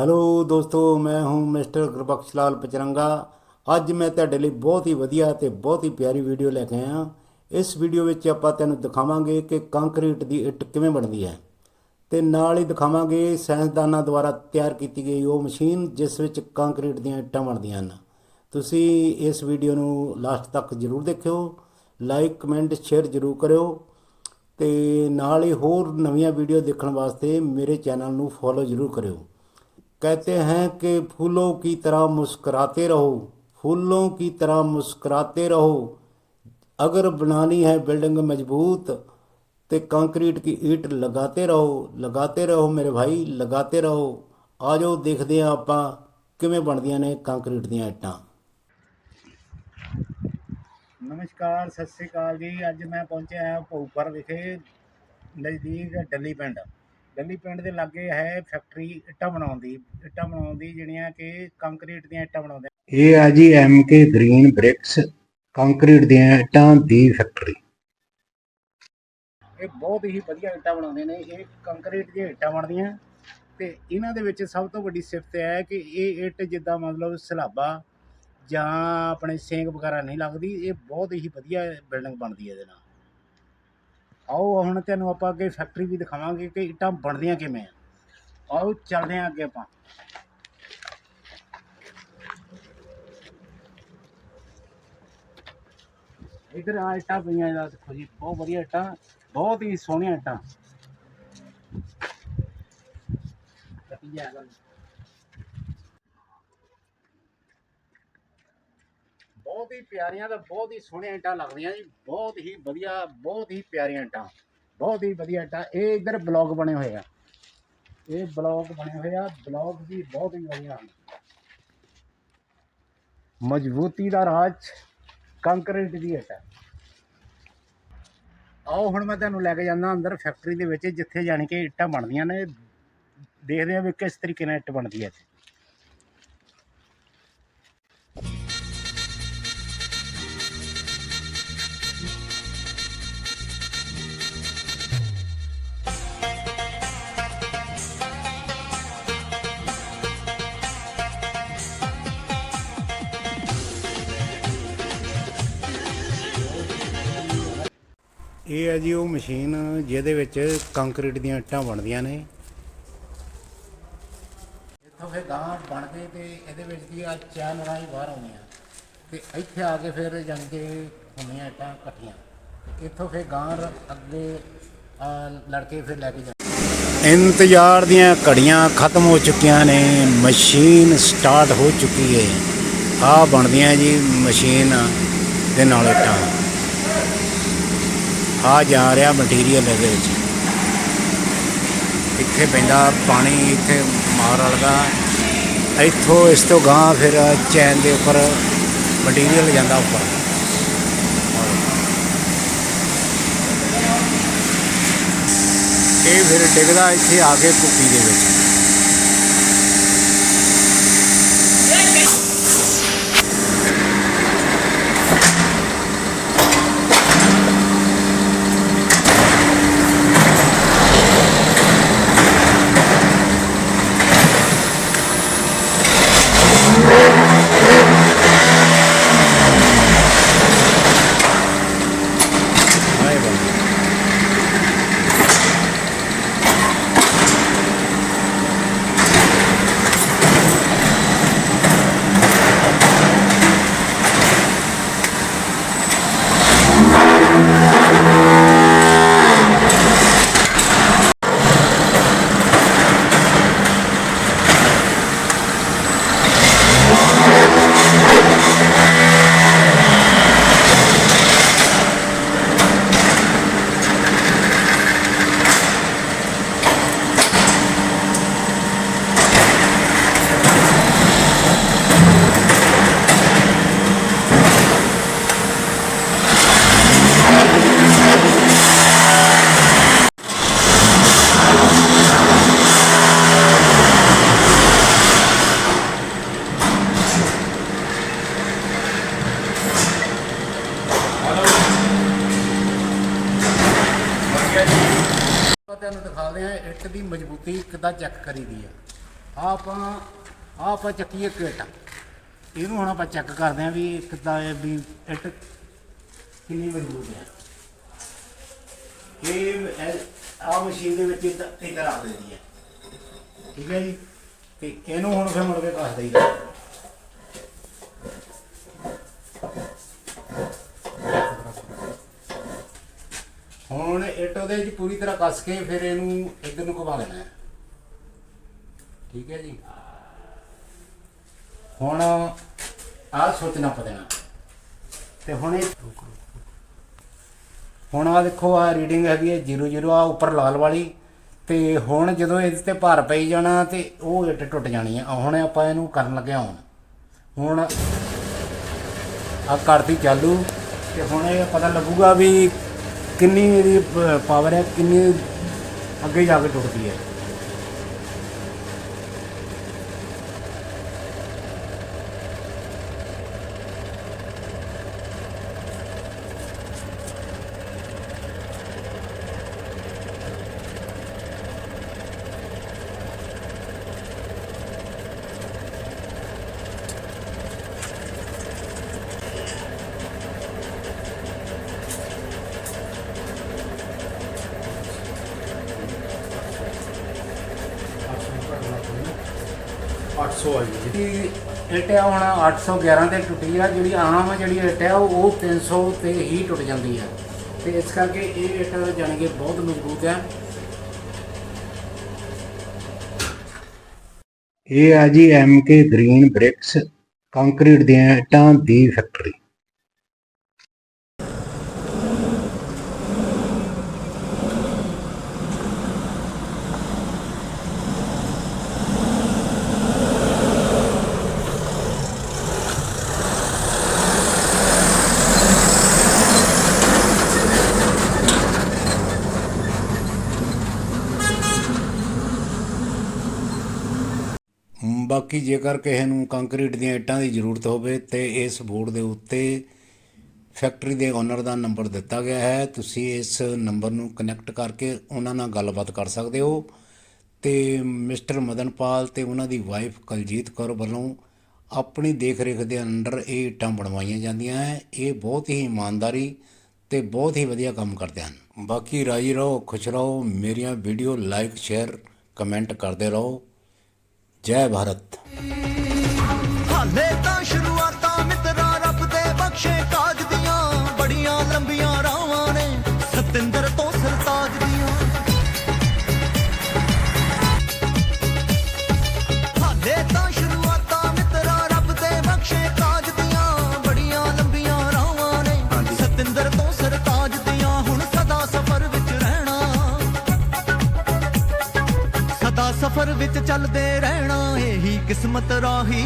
Hello ਦੋਸਤੋ, ਮੈਂ ਹੂੰ ਮਿਸਟਰ ਗੁਰਬਖਸ਼ ਲਾਲ ਪਚਰੰਗਾ। ਅੱਜ ਮੈਂ ਤੁਹਾਡੇ ਲਈ ਬਹੁਤ ਹੀ ਵਧੀਆ ਤੇ ਬਹੁਤ ਹੀ ਪਿਆਰੀ ਵੀਡੀਓ ਲੈ ਕੇ ਆਇਆ ਇਸ ਵੀਡੀਓ ਵਿੱਚ ਆਪਾਂ ਤੈਨੂੰ ਦਿਖਾਵਾਂਗੇ ਕਿ ਕੰਕਰੀਟ ਦੀ ਇੱਟ ਕਿਵੇਂ ਬਣਦੀ ਹੈ। ਤੇ ਨਾਲ ਹੀ ਦਿਖਾਵਾਂਗੇ ਸਾਇੰਸਦਾਨਾਂ ਦੁਆਰਾ ਤਿਆਰ ਕੀਤੀ ਗਈ ਉਹ ਮਸ਼ੀਨ, ਜਿਸ ਵਿੱਚ ਕੰਕਰੀਟ ਦੀਆਂ ਇੱਟਾਂ ਬਣਦੀਆਂ ਹਨ। ਤੁਸੀਂ ਇਸ ਵੀਡੀਓ ਨੂੰ ਲਾਸਟ ਤੱਕ ਜ਼ਰੂਰ ਦੇਖਿਓ, ਲਾਈਕ, ਕਮੈਂਟ, ਸ਼ੇਅਰ ਜ਼ਰੂਰ ਕਰਿਓ। ਤੇ ਨਾਲ ਹੀ ਹੋਰ ਨਵੀਆਂ ਵੀਡੀਓ ਦੇਖਣ ਵਾਸਤੇ ਮੇਰੇ ਚੈਨਲ ਨੂੰ ਫੋਲੋ ਜ਼ਰੂਰ ਕਰਿਓ। कहते हैं कि फूलों की तरह मुस्कुराते रहो फूलों की तरह मुस्कुराते रहो अगर बनानी है बिल्डिंग मजबूत तो कंक्रीट की ईट लगाते रहो लगाते रहो मेरे भाई लगाते रहो ਆ ਜਾਓ ਦੇਖਦੇ ਆ ਆਪਾਂ ਕਿਵੇਂ ਬਣਦੀਆਂ ਨੇ ਕੰਕਰੀਟ ਦੀਆਂ ਇੱਟਾਂ ਨਮਸਕਾਰ ਸਤਿ ਸ੍ਰੀ ਅਕਾਲ ਜੀ ਅੱਜ ਮੈਂ ਪਹੁੰਚਿਆ ਹਾਂ ਭੋਪਰ ਵਿਖੇ ਨਜ਼ਦੀਕ ਡੱਲੀ ਪਿੰਡ ਡੱਲੀ ਪਿੰਡ ਦੇ ਲਾਗੇ ਹੈ ਫੈਕਟਰੀ ਇੱਟਾਂ ਬਣਾਉਣ ਦੀ ਇੱਟਾਂ ਬਣਾਉਣ ਦੀ ਜਿਹੜੀਆਂ ਕਿ ਕੰਕਰੀਟ ਦੀਆਂ ਇੱਟਾਂ ਬਣਾਉਂਦੇ ਇਹ ਆ G M K green bricks concrete ਦੀਆਂ ਇੱਟਾਂ ਦੀ ਫੈਕਟਰੀ ਇਹ ਬਹੁਤ ਹੀ ਵਧੀਆ ਇੱਟਾਂ ਬਣਾਉਂਦੇ ਨੇ ਇਹ ਕੰਕਰੀਟ ਦੀਆਂ ਇੱਟਾਂ ਬਣਦੀਆਂ। ਤੇ ਇਹਨਾਂ ਦੇ ਵਿੱਚ ਸਭ ਤੋਂ ਵੱਡੀ ਸਿਫਤ ਇਹ ਹੈ ਕਿ ਇਹ ਇੱਟ ਜਿੱਦਾਂ ਮਤਲਬ ਸਲਾਬਾ ਜਾਂ ਆਪਣੇ ਸੇਂਗ ਵਗੈਰਾ ਨਹੀਂ ਲੱਗਦੀ ਇਹ ਬਹੁਤ ਹੀ ਵਧੀਆ ਬਿਲਡਿੰਗ ਬਣਦੀ ਹੈ ਇਹਦੇ ਨਾਲ। ਆਓ ਹੁਣ ਤੁਹਾਨੂੰ ਆਪਾਂ ਅੱਗੇ ਫੈਕਟਰੀ ਵੀ ਦਿਖਾਵਾਂਗੇ ਕਿ ਇੱਟਾਂ ਬਣਦੀਆਂ ਕਿਵੇਂ ਆ। ਆਓ ਚੱਲਦੇ ਹਾਂ ਅੱਗੇ ਆਪਾਂ। ਇਧਰ ਆ ਇੱਟਾਂ ਪਈਆਂ ਇਹਦਾ, ਦੇਖੋ ਜੀ, ਬਹੁਤ ਵਧੀਆ ਇੱਟਾਂ, ਬਹੁਤ ਹੀ ਸੋਹਣੀਆਂ ਇੱਟਾਂ ਕੱਟੀ ਜਾਏਗਾ ਬਹੁਤ ਹੀ ਪਿਆਰੀਆਂ ਤੇ ਬਹੁਤ ਹੀ ਸੋਹਣੀਆਂ ਇੱਟਾਂ ਲੱਗਦੀਆਂ ਜੀ। ਬਹੁਤ ਹੀ ਵਧੀਆ, ਬਹੁਤ ਹੀ ਪਿਆਰੀਆਂ ਇੱਟਾਂ। ਬਹੁਤ ਹੀ ਵਧੀਆ ਇੱਟਾਂ। ਇਹ ਇਧਰ ਬਲੌਗ ਬਣੇ ਹੋਏ ਆ। ਇਹ ਬਲੌਗ ਬਣੇ ਹੋਏ ਆ। ਬਲੌਗ ਵੀ ਬਹੁਤ ਹੀ ਵਧੀਆ ਹਨ। ਮਜ਼ਬੂਤੀ ਦਾ ਰਾਜ ਕੰਕਰੀਟ ਦੀ ਇੱਟ ਹੈ ਆਓ, ਹੁਣ ਮੈਂ ਤੁਹਾਨੂੰ ਲੈ ਕੇ ਜਾਂਦਾ ਅੰਦਰ ਫੈਕਟਰੀ ਦੇ ਵਿੱਚ, ਜਿੱਥੇ ਜਾਣੀ ਕਿ ਇੱਟਾਂ ਬਣਦੀਆਂ ਨੇ। ਦੇਖਦੇ ਆ ਵੀ ਕਿਸ ਤਰੀਕੇ ਨਾਲ ਇੱਟ ਬਣਦੀ ਹੈ ਇੱਥੇ। ਇਹ ਹੈ ਜੀ ਉਹ ਮਸ਼ੀਨ ਜਿਹਦੇ ਵਿੱਚ ਕੰਕਰੀਟ ਦੀਆਂ ਇੱਟਾਂ ਬਣਦੀਆਂ ਨੇ। ਇੱਥੋਂ ਫਿਰ ਗਾਂ ਬਣ ਕੇ ਤੇ ਇਹਦੇ ਵਿੱਚ ਦੀ ਆ ਚੈਨਲਾਂ ਹੀ ਬਾਹਰ ਆਉਂਦੀਆਂ ਤੇ ਇੱਥੇ ਆ ਕੇ ਫਿਰ ਕਿ ਹੁੰਦੀਆਂ ਇੱਟਾਂ ਇਕੱਠੀਆਂ। ਇੱਥੋਂ ਫਿਰ ਗਾਂ ਅੱਗੇ ਲੜਕੇ ਫਿਰ ਲੈ ਕੇ ਜਾਂਦੇ। ਇੰਤਜ਼ਾਰ ਦੀਆਂ ਘੜੀਆਂ ਖਤਮ ਹੋ ਚੁੱਕੀਆਂ ਨੇ ਮਸ਼ੀਨ ਸਟਾਰਟ ਹੋ ਚੁੱਕੀ ਹੈ ਆ ਬਣਦੀਆਂ ਜੀ ਮਸ਼ੀਨ ਦੇ ਨਾਲ ਇੱਟਾਂ। ਆ ਜਾ ਰਿਹਾ ਮਟੀਰੀਅਲ ਇਹਦੇ ਵਿੱਚ। ਇੱਥੇ ਪੈਂਦਾ ਪਾਣੀ, ਇੱਥੇ ਮਾਰ ਵਾਲਦਾ ਇੱਥੋਂ ਇਸ ਤੋਂ ਗਾਂ ਫਿਰ ਚੈਨ ਦੇ ਉੱਪਰ ਮਟੀਰੀਅਲ ਜਾਂਦਾ ਉੱਪਰ। ਇਹ ਫਿਰ ਡਿੱਗਦਾ ਇੱਥੇ ਆ ਕੇ ਕੁੱਪੀ ਦੇ ਵਿੱਚ ਹਾਏ ਬਾਬਾ ਤੁਹਾਨੂੰ ਦਿਖਾਉਂਦੇ ਆ ਇੱਟ ਦੀ ਮਜ਼ਬੂਤੀ ਕਿੱਦਾਂ ਚੈੱਕ ਕਰੀਦੀ ਆ। ਆਹ ਆਪਾਂ ਆਹ ਆਪਾਂ ਚੱਕੀਏ ਇੱਕ ਇੱਟ। ਇਹਨੂੰ ਹੁਣ ਆਪਾਂ ਚੈੱਕ ਕਰਦੇ ਆਂ ਵੀ ਕਿੱਦਾਂ ਇਹ ਵੀ ਇੱਟ ਕਿੰਨੀ ਮਜ਼ਬੂਤ ਹੈ ਇਹ ਆ ਮਸ਼ੀਨ ਦੇ ਵਿੱਚ ਇੱਦਾਂ ਇੱਦਾਂ ਰੱਖ ਦਿੰਦੀ ਹੈ ਠੀਕ ਹੈ ਜੀ? ਤੇ ਇਹਨੂੰ ਹੁਣ ਫਿਰ ਮੁੜ ਕੇ ਕੱਸ ਦਈਦਾ ਹੁਣ ਇੱਟ ਉਹਦੇ ਵਿੱਚ ਪੂਰੀ ਤਰ੍ਹਾਂ ਕੱਸ ਕੇ ਫਿਰ ਇਹਨੂੰ ਇੱਧਰ ਨੂੰ ਘੁਮਾ ਦੇਣਾ ਹੈ। ਠੀਕ ਹੈ ਜੀ। ਹੁਣ ਆਹ ਸੋਚਣਾ ਨੱਪ ਦੇਣਾ। ਤੇ ਹੁਣ ਇਹ ਹੁਣ ਆ ਦੇਖੋ ਆ ਰੀਡਿੰਗ ਹੈਗੀ ਹੈ 00 ਆ ਉੱਪਰ ਲਾਲ ਵਾਲੀ। ਤੇ ਹੁਣ ਜਦੋਂ ਇਹਦੇ ਤੇ ਭਾਰ ਪਈ ਜਾਣਾ ਤੇ ਉਹ ਇੱਟ ਟੁੱਟ ਜਾਣੀ ਆ ਹੁਣ ਆਪਾਂ ਇਹਨੂੰ ਕਰਨ ਲੱਗੇ ਹੁਣ। ਹੁਣ ਆ ਕਰਤੀ ਚਾਲੂ। ਤੇ ਹੁਣ ਇਹ ਪਤਾ ਲੱਗੂਗਾ ਵੀ ਕਿੰਨੀ ਇਹਦੀ ਪਾਵਰ ਹੈ ਕਿੰਨੀ ਅੱਗੇ ਜਾ ਕੇ ਟੁੱਟਦੀ ਹੈ। ਜਿਹੜੀ ਇੱਟ ਆ ਹੁਣ 811 ਤੇ ਟੁੱਟੀ ਆ ਜਿਹੜੀ ਆਮ ਜਿਹੜੀ ਇੱਟ ਆ ਉਹ 300 ਤੇ ਹੀ ਟੁੱਟ ਜਾਂਦੀ ਆ। ਤੇ ਇਸ ਕਰਕੇ ਇਹ ਇੱਟ ਜਾਣੀ ਕਿ ਬਹੁਤ ਮਜ਼ਬੂਤ ਆ। ਇਹ ਆ ਜੀ ਕੇ ਗ੍ਰੀਨ ਬ੍ਰਿਕਸ ਕੰਕਰੀਟ ਦੀਆਂ ਇੱਟਾਂ ਦੀ ਫੈਕਟਰੀ ਬਾਕੀ ਜੇਕਰ ਕਿਸੇ ਨੂੰ ਕੰਕਰੀਟ ਦੀਆਂ ਇੱਟਾਂ ਦੀ ਜ਼ਰੂਰਤ ਹੋਵੇ ਤੇ ਇਸ ਬੋਰਡ ਦੇ ਉੱਤੇ ਫੈਕਟਰੀ ਦੇ ਓਨਰ ਦਾ ਨੰਬਰ ਦਿੱਤਾ ਗਿਆ ਹੈ। ਤੁਸੀਂ ਇਸ ਨੰਬਰ ਨੂੰ ਕਨੈਕਟ ਕਰਕੇ ਉਹਨਾਂ ਨਾਲ ਗੱਲਬਾਤ ਕਰ ਸਕਦੇ ਹੋ। ਤੇ ਮਿਸਟਰ ਮਦਨਪਾਲ ਤੇ ਉਹਨਾਂ ਦੀ ਵਾਈਫ ਕਲਜੀਤ ਕੌਰ ਵੱਲੋਂ ਆਪਣੀ ਦੇਖ-ਰੇਖ ਦੇ ਅੰਡਰ ਇਹ ਇੱਟਾਂ ਬਣਵਾਈਆਂ ਜਾਂਦੀਆਂ ਹੈ। ਇਹ ਬਹੁਤ ਹੀ ਇਮਾਨਦਾਰੀ ਤੇ ਬਹੁਤ ਹੀ ਵਧੀਆ ਕੰਮ ਕਰਦੇ ਹਨ। ਬਾਕੀ ਰਾਜੀ ਰਹੋ, ਖੁਸ਼ ਰਹੋ, ਮੇਰੀਆਂ ਵੀਡੀਓ ਲਾਈਕ ਸ਼ੇਅਰ ਕਮੈਂਟ ਕਰਦੇ ਰਹੋ। ਜੈ ਭਾਰਤ। ਹਾਲੇ ਤਾਂ ਸ਼ੁਰੂਆਤਾਂ ਮਿੱਤਰਾ ਰੱਬ ਦੇ ਬਖਸ਼ੇ ਕਾਜ ਦੀਆਂ ਬੜੀਆਂ ਲੰਬੀਆਂ ਰਾਵਾਂ ਨੇ ਸਤਿੰਦਰ ਤੋਂ ਸਰਤਾਜ ਦੀਆਂ। ਹਾਲੇ ਤਾਂ ਸ਼ੁਰੂਆਤਾਂ ਮਿੱਤਰਾ ਰੱਬ ਦੇ ਬਖਸ਼ੇ ਕਾਜ ਦੀਆਂ ਬੜੀਆਂ ਲੰਬੀਆਂ ਰਾਵਾਂ ਨੇ ਸਤਿੰਦਰ ਤੋਂ ਸਰਤਾਜ ਦੀਆਂ ਹੁਣ ਸਦਾ ਸਫ਼ਰ ਵਿੱਚ ਰਹਿਣਾ। ਸਦਾ ਸਫ਼ਰ ਵਿੱਚ ਚੱਲਦੇ ਰਹਿਣਾ। ਕਿਸਮਤ ਰਾਹੀ